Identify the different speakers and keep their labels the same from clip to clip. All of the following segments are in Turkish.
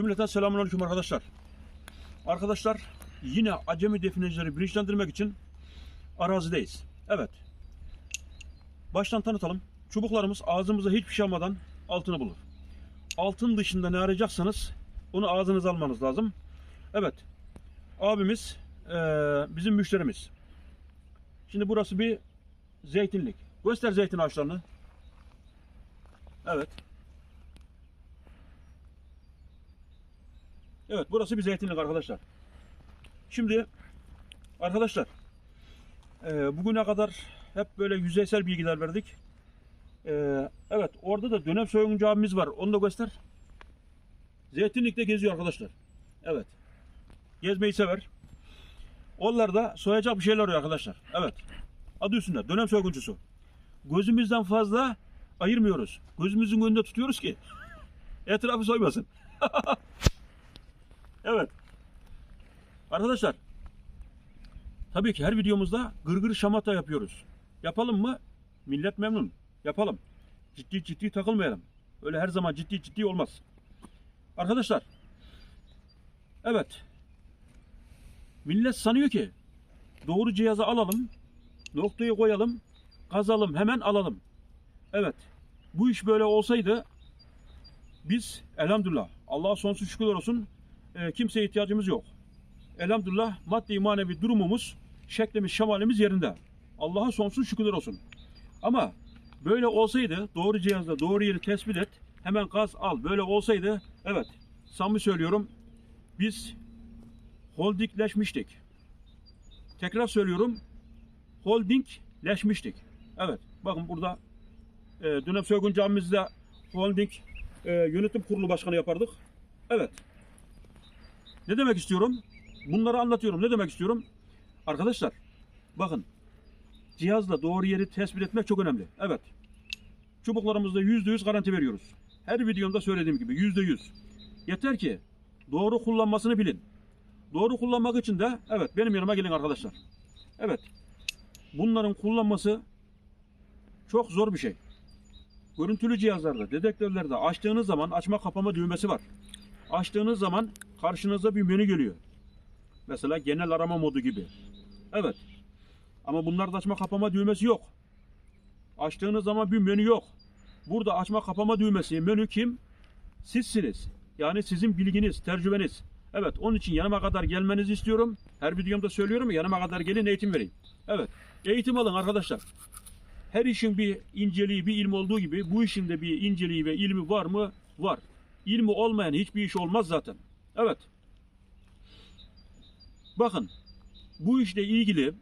Speaker 1: Cümleten selamünaleyküm arkadaşlar. Arkadaşlar yine acemi definecileri bilinçlendirmek için arazideyiz. Evet. Baştan tanıtalım. Çubuklarımız ağzımıza hiçbir şey almadan altını bulur. Altın dışında ne arayacaksanız onu ağzınıza almanız lazım. Evet. Abimiz eee, bizim müşterimiz. Şimdi burası bir zeytinlik. Göster zeytin ağaçlarını. Evet. Evet burası bir zeytinlik arkadaşlar. Şimdi arkadaşlar e, bugüne kadar hep böyle yüzeysel bilgiler verdik. E, evet orada da dönem soyguncu abimiz var. Onu da göster. Zeytinlikte geziyor arkadaşlar. Evet. Gezmeyi sever. Onlar da soyacak bir şeyler arıyor arkadaşlar. Evet. Adı üstünde. Dönem soyguncusu. Gözümüzden fazla ayırmıyoruz. Gözümüzün önünde tutuyoruz ki etrafı soymasın. Evet. Arkadaşlar. Tabii ki her videomuzda gırgır şamata yapıyoruz. Yapalım mı? Millet memnun. Yapalım. Ciddi ciddi takılmayalım. Öyle her zaman ciddi ciddi olmaz. Arkadaşlar. Evet. Millet sanıyor ki doğru cihazı alalım, noktayı koyalım, kazalım, hemen alalım. Evet. Bu iş böyle olsaydı biz elhamdülillah Allah'a sonsuz şükürler olsun e, kimseye ihtiyacımız yok. Elhamdülillah maddi manevi durumumuz, şeklimiz, şemalimiz yerinde. Allah'a sonsuz şükürler olsun. Ama böyle olsaydı doğru cihazla doğru yeri tespit et, hemen gaz al. Böyle olsaydı evet samimi söylüyorum biz holdingleşmiştik. Tekrar söylüyorum holdingleşmiştik. Evet bakın burada e, dönem soygun camimizde holding e, yönetim kurulu başkanı yapardık. Evet. Ne demek istiyorum? Bunları anlatıyorum. Ne demek istiyorum? Arkadaşlar bakın cihazla doğru yeri tespit etmek çok önemli. Evet. Çubuklarımızda yüzde yüz garanti veriyoruz. Her videomda söylediğim gibi yüzde yüz. Yeter ki doğru kullanmasını bilin. Doğru kullanmak için de evet benim yanıma gelin arkadaşlar. Evet. Bunların kullanması çok zor bir şey. Görüntülü cihazlarda, dedektörlerde açtığınız zaman açma kapama düğmesi var. Açtığınız zaman karşınıza bir menü geliyor. Mesela genel arama modu gibi. Evet. Ama bunlarda açma kapama düğmesi yok. Açtığınız zaman bir menü yok. Burada açma kapama düğmesi, menü kim? Sizsiniz. Yani sizin bilginiz, tecrübeniz. Evet, onun için yanıma kadar gelmenizi istiyorum. Her videomda söylüyorum ya, yanıma kadar gelin eğitim vereyim. Evet, eğitim alın arkadaşlar. Her işin bir inceliği, bir ilmi olduğu gibi bu işin de bir inceliği ve ilmi var mı? Var. İlmi olmayan hiçbir iş olmaz zaten. Evet. Bakın, bu işle ilgili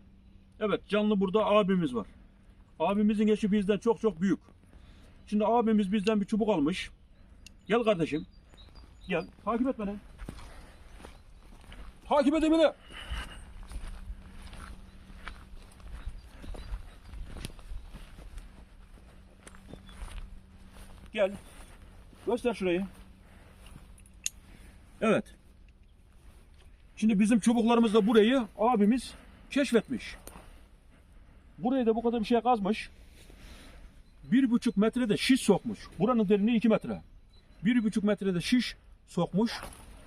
Speaker 1: evet canlı burada abimiz var. Abimizin yaşı bizden çok çok büyük. Şimdi abimiz bizden bir çubuk almış. Gel kardeşim. Gel. Takip et beni. Takip edin beni. Gel. Göster şurayı. Evet. Şimdi bizim çubuklarımızda burayı abimiz keşfetmiş. Buraya da bu kadar bir şey kazmış. Bir buçuk metrede şiş sokmuş. Buranın derinliği iki metre. Bir buçuk metrede şiş sokmuş.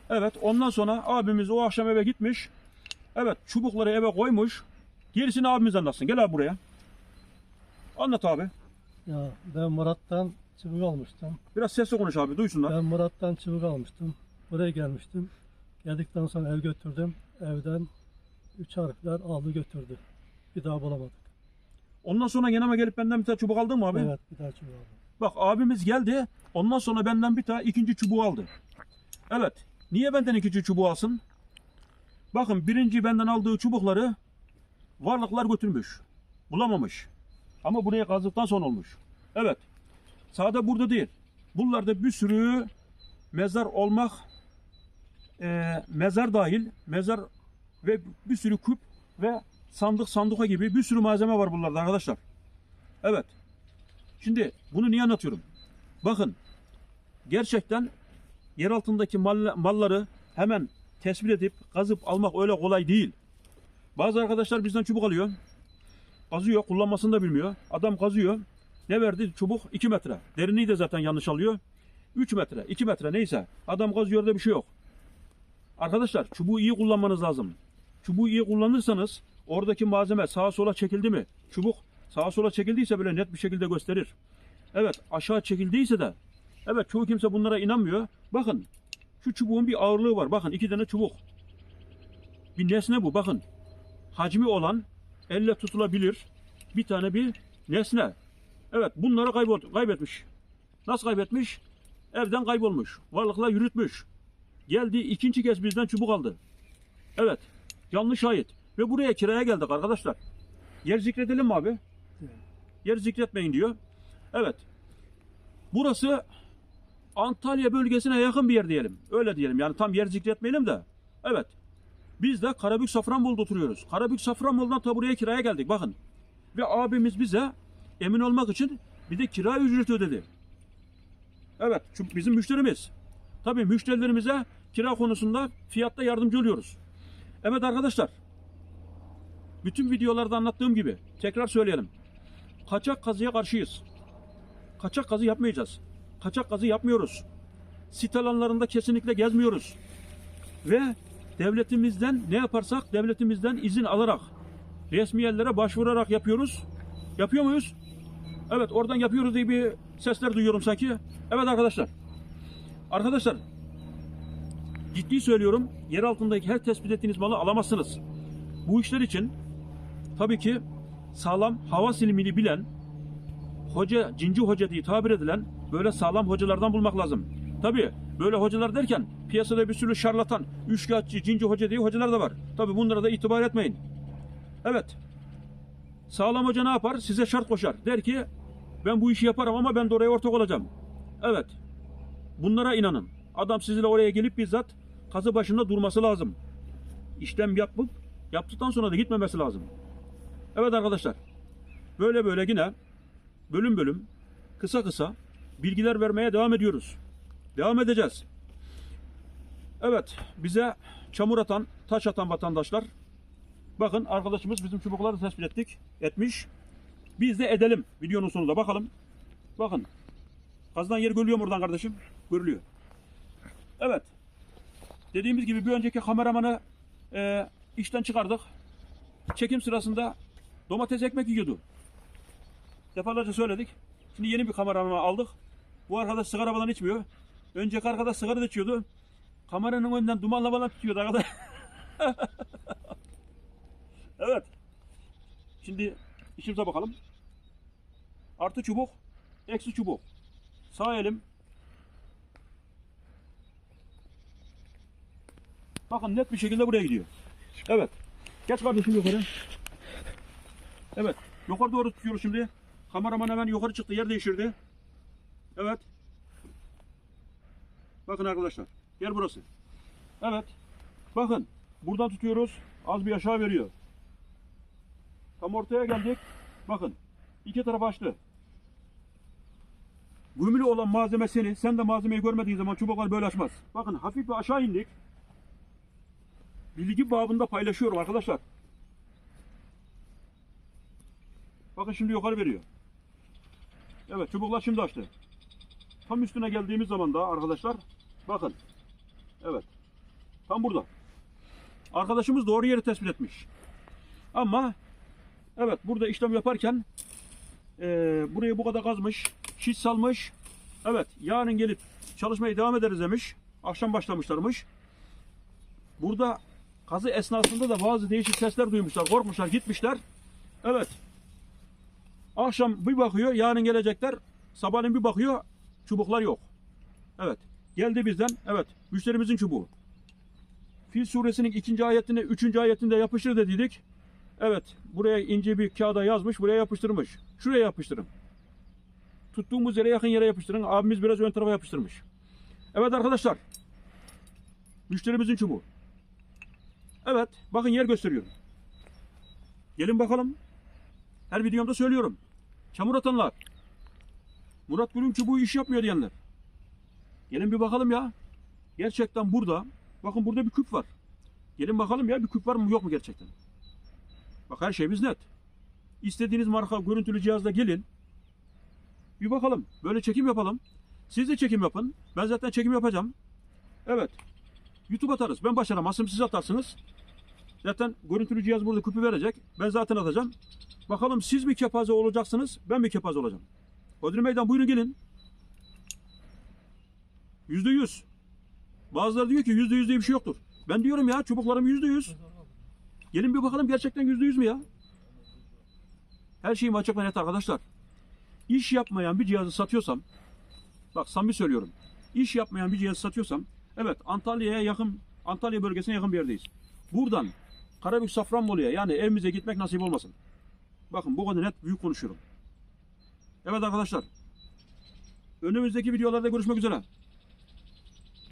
Speaker 1: Evet ondan sonra abimiz o akşam eve gitmiş. Evet çubukları eve koymuş. Gerisini abimiz anlatsın. Gel abi buraya. Anlat abi.
Speaker 2: Ya ben Murat'tan çubuk almıştım.
Speaker 1: Biraz sesli konuş abi duysunlar.
Speaker 2: Ben Murat'tan çubuk almıştım. Buraya gelmiştim. Geldikten sonra ev götürdüm. Evden üç harfler aldı götürdü. Bir daha bulamadık.
Speaker 1: Ondan sonra yanıma gelip benden bir tane çubuk aldın mı abi?
Speaker 2: Evet bir daha çubuk aldım.
Speaker 1: Bak abimiz geldi. Ondan sonra benden bir tane ikinci çubuğu aldı. Evet. Niye benden ikinci çubuğu alsın? Bakın birinci benden aldığı çubukları varlıklar götürmüş. Bulamamış. Ama buraya kazdıktan sonra olmuş. Evet. Sağda burada değil. Bunlarda bir sürü mezar olmak eee, mezar dahil mezar ve bir sürü küp ve sandık sanduka gibi bir sürü malzeme var bunlarda arkadaşlar. Evet. Şimdi bunu niye anlatıyorum? Bakın gerçekten yer altındaki mal- malları hemen tespit edip kazıp almak öyle kolay değil. Bazı arkadaşlar bizden çubuk alıyor. Kazıyor, kullanmasını da bilmiyor. Adam kazıyor. Ne verdi? Çubuk 2 metre. Derinliği de zaten yanlış alıyor. 3 metre, 2 metre neyse. Adam kazıyor da bir şey yok. Arkadaşlar çubuğu iyi kullanmanız lazım. Çubuğu iyi kullanırsanız oradaki malzeme sağa sola çekildi mi? Çubuk sağa sola çekildiyse böyle net bir şekilde gösterir. Evet aşağı çekildiyse de evet çoğu kimse bunlara inanmıyor. Bakın şu çubuğun bir ağırlığı var. Bakın iki tane çubuk. Bir nesne bu bakın. Hacmi olan elle tutulabilir bir tane bir nesne. Evet bunları kaybol kaybetmiş. Nasıl kaybetmiş? Evden kaybolmuş. Varlıkla yürütmüş. Geldi ikinci kez bizden çubuk aldı. Evet. Canlı şahit. Ve buraya kiraya geldik arkadaşlar. Yer zikredelim mi abi? Yer zikretmeyin diyor. Evet. Burası Antalya bölgesine yakın bir yer diyelim. Öyle diyelim. Yani tam yer zikretmeyelim de. Evet. Biz de Karabük Safranbolu'da oturuyoruz. Karabük Safranbolu'dan ta buraya kiraya geldik. Bakın. Ve abimiz bize emin olmak için bir de kira ücreti ödedi. Evet. Çünkü bizim müşterimiz. Tabii müşterilerimize kira konusunda fiyatta yardımcı oluyoruz. Evet arkadaşlar. Bütün videolarda anlattığım gibi tekrar söyleyelim. Kaçak kazıya karşıyız. Kaçak kazı yapmayacağız. Kaçak kazı yapmıyoruz. Sit alanlarında kesinlikle gezmiyoruz. Ve devletimizden ne yaparsak devletimizden izin alarak resmi yerlere başvurarak yapıyoruz. Yapıyor muyuz? Evet oradan yapıyoruz diye bir sesler duyuyorum sanki. Evet arkadaşlar. Arkadaşlar ciddi söylüyorum yer altındaki her tespit ettiğiniz malı alamazsınız. Bu işler için tabii ki sağlam hava silimini bilen hoca, cinci hoca diye tabir edilen böyle sağlam hocalardan bulmak lazım. Tabii böyle hocalar derken piyasada bir sürü şarlatan, üçkağıtçı, cinci hoca diye hocalar da var. Tabii bunlara da itibar etmeyin. Evet. Sağlam hoca ne yapar? Size şart koşar. Der ki ben bu işi yaparım ama ben de oraya ortak olacağım. Evet. Bunlara inanın. Adam sizinle oraya gelip bizzat kazı başında durması lazım. İşlem yapıp yaptıktan sonra da gitmemesi lazım. Evet arkadaşlar. Böyle böyle yine bölüm bölüm kısa kısa bilgiler vermeye devam ediyoruz. Devam edeceğiz. Evet, bize çamur atan, taş atan vatandaşlar bakın arkadaşımız bizim çubukları tespit ettik, etmiş. Biz de edelim videonun sonunda bakalım. Bakın. Kazıdan yer görülüyor mu oradan kardeşim? Görülüyor. Evet. Dediğimiz gibi bir önceki kameramanı e, işten çıkardık. Çekim sırasında domates ekmek yiyordu. Defalarca söyledik. Şimdi yeni bir kameramanı aldık. Bu arkadaş sigara falan içmiyor. Önceki arkadaş sigara da içiyordu. Kameranın önünden dumanla falan tutuyordu arkadaş. evet. Şimdi işimize bakalım. Artı çubuk, eksi çubuk. Sağ elim. Bakın net bir şekilde buraya gidiyor. Evet. Geç kardeşim yukarı. Evet. Yukarı doğru tutuyoruz şimdi. Kameraman hemen yukarı çıktı. Yer değiştirdi. Evet. Bakın arkadaşlar. Yer burası. Evet. Bakın. Buradan tutuyoruz. Az bir aşağı veriyor. Tam ortaya geldik. Bakın. İki taraf açtı. Gümülü olan malzemesini sen de malzemeyi görmediğin zaman çubuklar böyle açmaz. Bakın hafif bir aşağı indik. Bilgi babında paylaşıyorum arkadaşlar. Bakın şimdi yukarı veriyor. Evet çubuklar şimdi açtı. Tam üstüne geldiğimiz zaman da arkadaşlar bakın. Evet. Tam burada. Arkadaşımız doğru yeri tespit etmiş. Ama evet burada işlem yaparken eee burayı bu kadar kazmış. Şiş salmış. Evet yarın gelip çalışmaya devam ederiz demiş. Akşam başlamışlarmış. Burada kazı esnasında da bazı değişik sesler duymuşlar. Korkmuşlar gitmişler. Evet. Akşam bir bakıyor yarın gelecekler. Sabahleyin bir bakıyor çubuklar yok. Evet. Geldi bizden. Evet. Müşterimizin çubuğu. Fil suresinin ikinci ayetini, üçüncü ayetinde yapıştır dedik. Evet. Buraya ince bir kağıda yazmış. Buraya yapıştırmış. Şuraya yapıştırın. Tuttuğumuz yere yakın yere yapıştırın. Abimiz biraz ön tarafa yapıştırmış. Evet arkadaşlar. Müşterimizin çubuğu. Evet. Bakın yer gösteriyorum. Gelin bakalım. Her videomda söylüyorum. Çamur atanlar. Murat Gül'ün çubuğu iş yapmıyor diyenler. Gelin bir bakalım ya. Gerçekten burada. Bakın burada bir küp var. Gelin bakalım ya bir küp var mı yok mu gerçekten. Bak her şeyimiz net. İstediğiniz marka görüntülü cihazla gelin. Bir bakalım. Böyle çekim yapalım. Siz de çekim yapın. Ben zaten çekim yapacağım. Evet. YouTube atarız. Ben başaramazsam siz atarsınız. Zaten görüntülü cihaz burada küpü verecek. Ben zaten atacağım. Bakalım siz mi kepaze olacaksınız, ben mi kepaze olacağım? Hodri Meydan buyurun gelin. Yüzde yüz. Bazıları diyor ki yüzde yüz diye bir şey yoktur. Ben diyorum ya çubuklarım yüzde yüz. Gelin bir bakalım gerçekten yüzde yüz mü ya? Her şeyim açık ve net arkadaşlar. İş yapmayan bir cihazı satıyorsam, bak samimi söylüyorum. İş yapmayan bir cihazı satıyorsam, evet Antalya'ya yakın, Antalya bölgesine yakın bir yerdeyiz. Buradan Karabük Safranbolu'ya yani evimize gitmek nasip olmasın. Bakın bu kadar net büyük konuşuyorum. Evet arkadaşlar. Önümüzdeki videolarda görüşmek üzere.